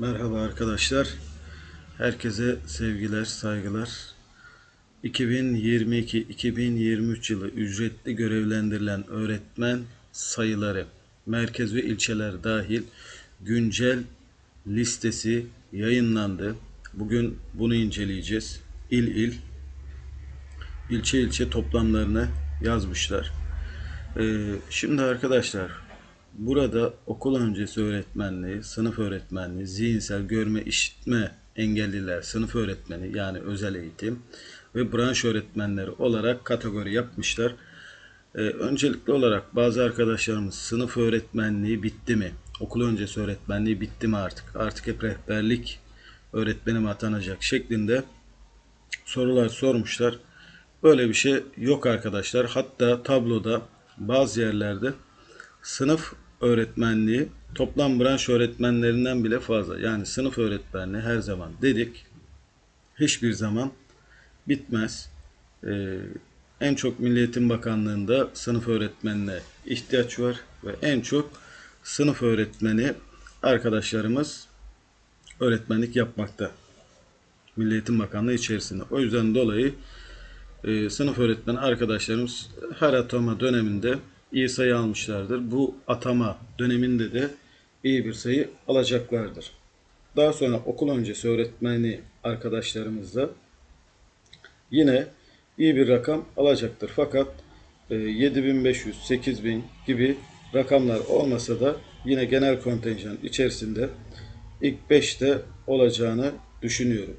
Merhaba arkadaşlar. Herkese sevgiler, saygılar. 2022-2023 yılı ücretli görevlendirilen öğretmen sayıları, merkez ve ilçeler dahil güncel listesi yayınlandı. Bugün bunu inceleyeceğiz. İl il, ilçe ilçe toplamlarını yazmışlar. Ee, şimdi arkadaşlar burada okul öncesi öğretmenliği, sınıf öğretmenliği, zihinsel görme işitme engelliler sınıf öğretmeni yani özel eğitim ve branş öğretmenleri olarak kategori yapmışlar. Ee, öncelikli olarak bazı arkadaşlarımız sınıf öğretmenliği bitti mi? Okul öncesi öğretmenliği bitti mi artık? Artık hep rehberlik öğretmeni mi atanacak şeklinde sorular sormuşlar. Böyle bir şey yok arkadaşlar. Hatta tabloda bazı yerlerde sınıf öğretmenliği toplam branş öğretmenlerinden bile fazla. Yani sınıf öğretmenliği her zaman dedik. Hiçbir zaman bitmez. Ee, en çok Milli Eğitim Bakanlığı'nda sınıf öğretmenine ihtiyaç var ve en çok sınıf öğretmeni arkadaşlarımız öğretmenlik yapmakta. Milli Eğitim Bakanlığı içerisinde. O yüzden dolayı e, sınıf öğretmeni arkadaşlarımız her atama döneminde iyi sayı almışlardır. Bu atama döneminde de iyi bir sayı alacaklardır. Daha sonra okul öncesi öğretmeni arkadaşlarımız da yine iyi bir rakam alacaktır. Fakat e, 7500, 8000 gibi rakamlar olmasa da yine genel kontenjan içerisinde ilk 5'te olacağını düşünüyorum.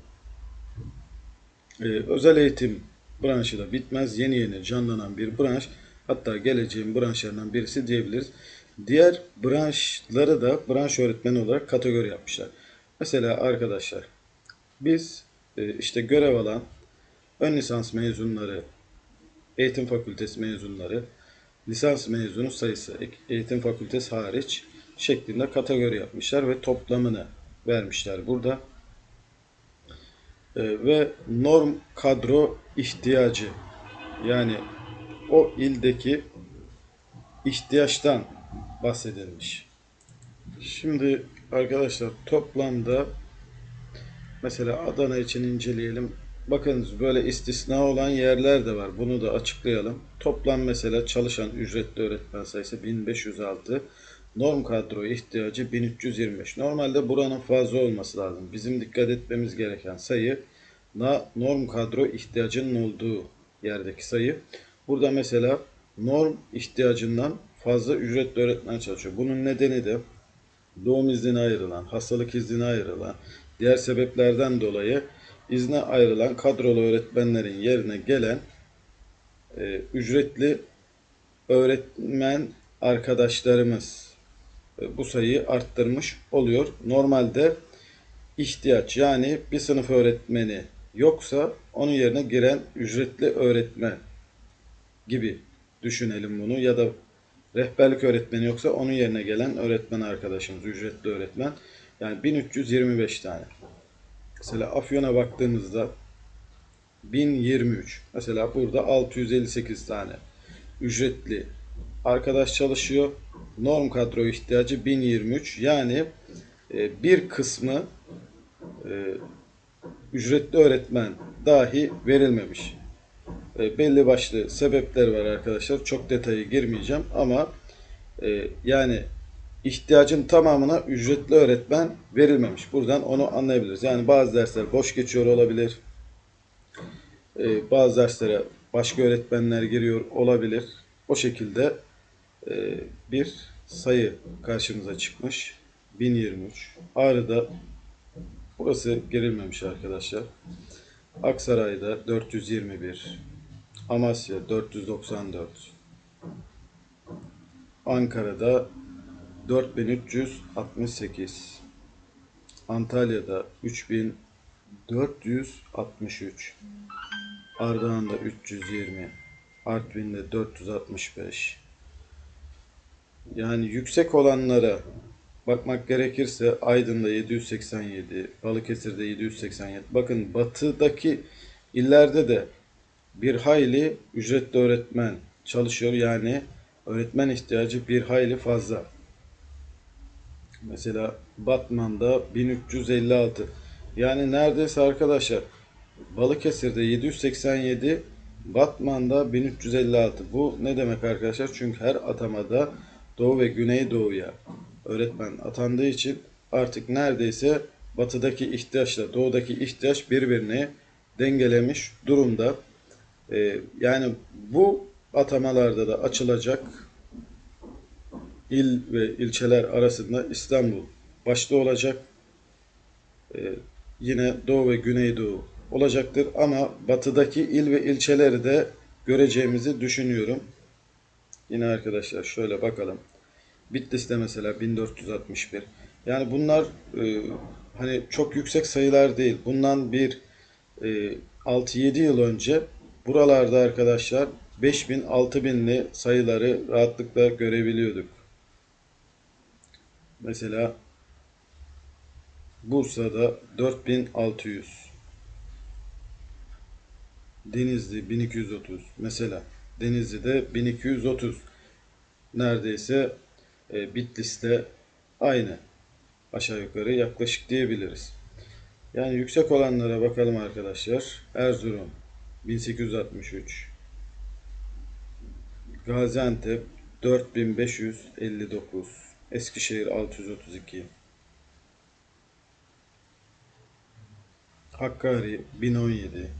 Ee, özel eğitim branşı da bitmez. Yeni yeni canlanan bir branş. Hatta geleceğin branşlarından birisi diyebiliriz. Diğer branşları da branş öğretmeni olarak kategori yapmışlar. Mesela arkadaşlar biz e, işte görev alan ön lisans mezunları, eğitim fakültesi mezunları, lisans mezunu sayısı eğitim fakültesi hariç şeklinde kategori yapmışlar ve toplamını vermişler burada. E, ve norm kadro ihtiyacı yani o ildeki ihtiyaçtan bahsedilmiş. Şimdi arkadaşlar toplamda mesela Adana için inceleyelim. Bakınız böyle istisna olan yerler de var. Bunu da açıklayalım. Toplam mesela çalışan ücretli öğretmen sayısı 1506. Norm kadro ihtiyacı 1325. Normalde buranın fazla olması lazım. Bizim dikkat etmemiz gereken sayı norm kadro ihtiyacının olduğu yerdeki sayı. Burada mesela norm ihtiyacından fazla ücretli öğretmen çalışıyor. Bunun nedeni de doğum iznine ayrılan, hastalık iznine ayrılan, diğer sebeplerden dolayı izne ayrılan kadrolu öğretmenlerin yerine gelen e, ücretli öğretmen arkadaşlarımız e, bu sayıyı arttırmış oluyor. Normalde ihtiyaç yani bir sınıf öğretmeni yoksa onun yerine giren ücretli öğretmen gibi düşünelim bunu ya da rehberlik öğretmeni yoksa onun yerine gelen öğretmen arkadaşımız ücretli öğretmen yani 1325 tane. Mesela Afyon'a baktığımızda 1023. Mesela burada 658 tane ücretli arkadaş çalışıyor. Norm kadro ihtiyacı 1023. Yani e, bir kısmı e, ücretli öğretmen dahi verilmemiş. E, belli başlı sebepler var arkadaşlar. Çok detayı girmeyeceğim ama e, yani ihtiyacın tamamına ücretli öğretmen verilmemiş. Buradan onu anlayabiliriz. Yani bazı dersler boş geçiyor olabilir. E, bazı derslere başka öğretmenler giriyor olabilir. O şekilde bir sayı karşımıza çıkmış. 1023. Ağrı'da burası girilmemiş arkadaşlar. Aksaray'da 421. Amasya 494. Ankara'da 4368. Antalya'da 3463. Ardahan'da 320. Artvin'de 465. Yani yüksek olanlara bakmak gerekirse Aydın'da 787, Balıkesir'de 787. Bakın batıdaki illerde de bir hayli ücretli öğretmen çalışıyor. Yani öğretmen ihtiyacı bir hayli fazla. Mesela Batman'da 1356. Yani neredeyse arkadaşlar Balıkesir'de 787, Batman'da 1356. Bu ne demek arkadaşlar? Çünkü her atamada Doğu ve Güneydoğu'ya öğretmen atandığı için artık neredeyse batıdaki ihtiyaçla doğudaki ihtiyaç birbirini dengelemiş durumda. Ee, yani bu atamalarda da açılacak il ve ilçeler arasında İstanbul başta olacak. Ee, yine Doğu ve Güneydoğu olacaktır ama batıdaki il ve ilçeleri de göreceğimizi düşünüyorum. Yine arkadaşlar şöyle bakalım. Bitlis'te mesela 1461. Yani bunlar e, hani çok yüksek sayılar değil. Bundan bir e, 6-7 yıl önce buralarda arkadaşlar 5000 6000'li sayıları rahatlıkla görebiliyorduk. Mesela Bursa'da 4600. Denizli 1230. Mesela Denizli'de 1230. Neredeyse e, Bitlis'te aynı. Aşağı yukarı yaklaşık diyebiliriz. Yani yüksek olanlara bakalım arkadaşlar. Erzurum 1863. Gaziantep 4559. Eskişehir 632. Hakkari 1017.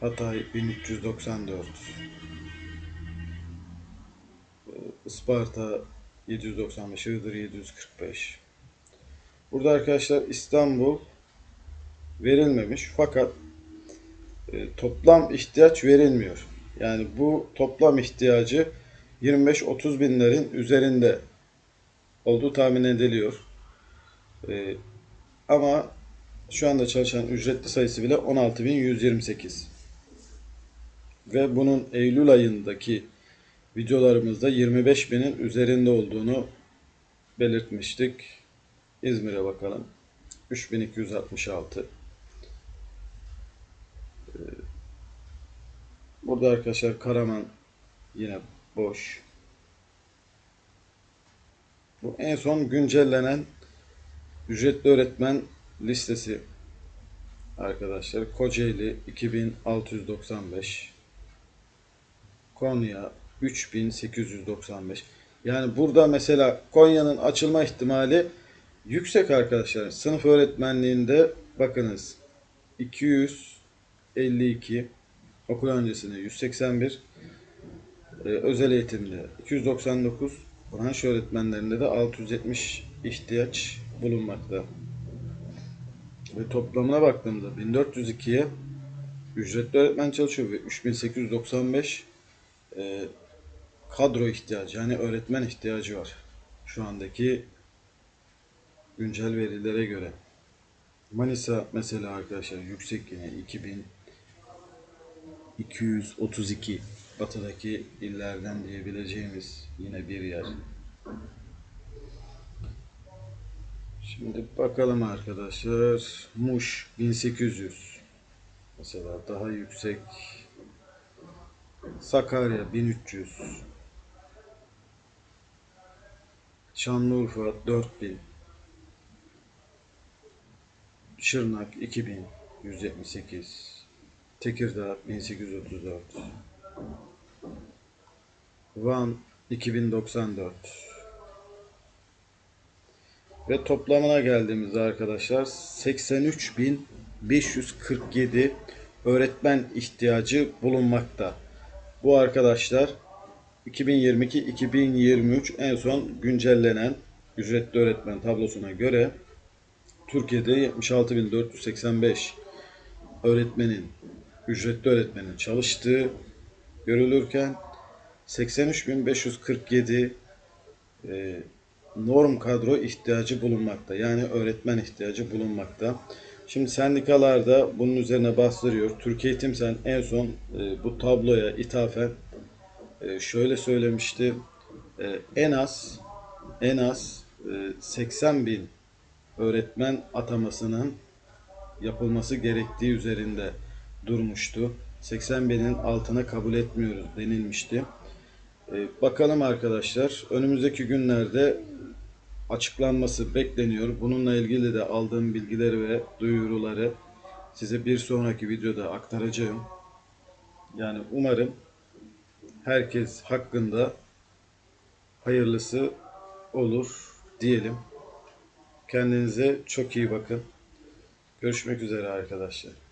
Hatay 1394. Ee, Isparta 795. Iğdır 745. Burada arkadaşlar İstanbul verilmemiş fakat toplam ihtiyaç verilmiyor. Yani bu toplam ihtiyacı 25-30 binlerin üzerinde olduğu tahmin ediliyor. E, ama şu anda çalışan ücretli sayısı bile 16.128. Ve bunun Eylül ayındaki videolarımızda 25 binin üzerinde olduğunu belirtmiştik. İzmir'e bakalım. 3266. Burada arkadaşlar Karaman yine boş. Bu en son güncellenen ücretli öğretmen listesi arkadaşlar. Kocaeli 2695. Konya 3895. Yani burada mesela Konya'nın açılma ihtimali yüksek arkadaşlar. Sınıf öğretmenliğinde bakınız 252 okul öncesinde 181 e, özel eğitimde 299 branş öğretmenlerinde de 670 ihtiyaç bulunmakta. Ve toplamına baktığımda 1402'ye ücretli öğretmen çalışıyor ve 3895 e, kadro ihtiyacı yani öğretmen ihtiyacı var. Şu andaki güncel verilere göre. Manisa mesela arkadaşlar yüksek yine 2232 batıdaki illerden diyebileceğimiz yine bir yer. Şimdi bakalım arkadaşlar. Muş 1800 mesela daha yüksek. Sakarya 1300 Şanlıurfa 4000 Şırnak 2178 Tekirdağ 1834 Van 2094 ve toplamına geldiğimizde arkadaşlar 83.547 öğretmen ihtiyacı bulunmakta. Bu arkadaşlar 2022-2023 en son güncellenen ücretli öğretmen tablosuna göre Türkiye'de 76.485 öğretmenin, ücretli öğretmenin çalıştığı görülürken 83.547 e, norm kadro ihtiyacı bulunmakta. Yani öğretmen ihtiyacı bulunmakta. Şimdi sendikalarda bunun üzerine bastırıyor. Türkiye Eğitim Sen en son e, bu tabloya ithafen e, şöyle söylemişti. E, en az en az e, 80 bin öğretmen atamasının yapılması gerektiği üzerinde durmuştu. 80 binin altına kabul etmiyoruz denilmişti. E, bakalım arkadaşlar önümüzdeki günlerde açıklanması bekleniyor. Bununla ilgili de aldığım bilgileri ve duyuruları size bir sonraki videoda aktaracağım. Yani umarım herkes hakkında hayırlısı olur diyelim. Kendinize çok iyi bakın. Görüşmek üzere arkadaşlar.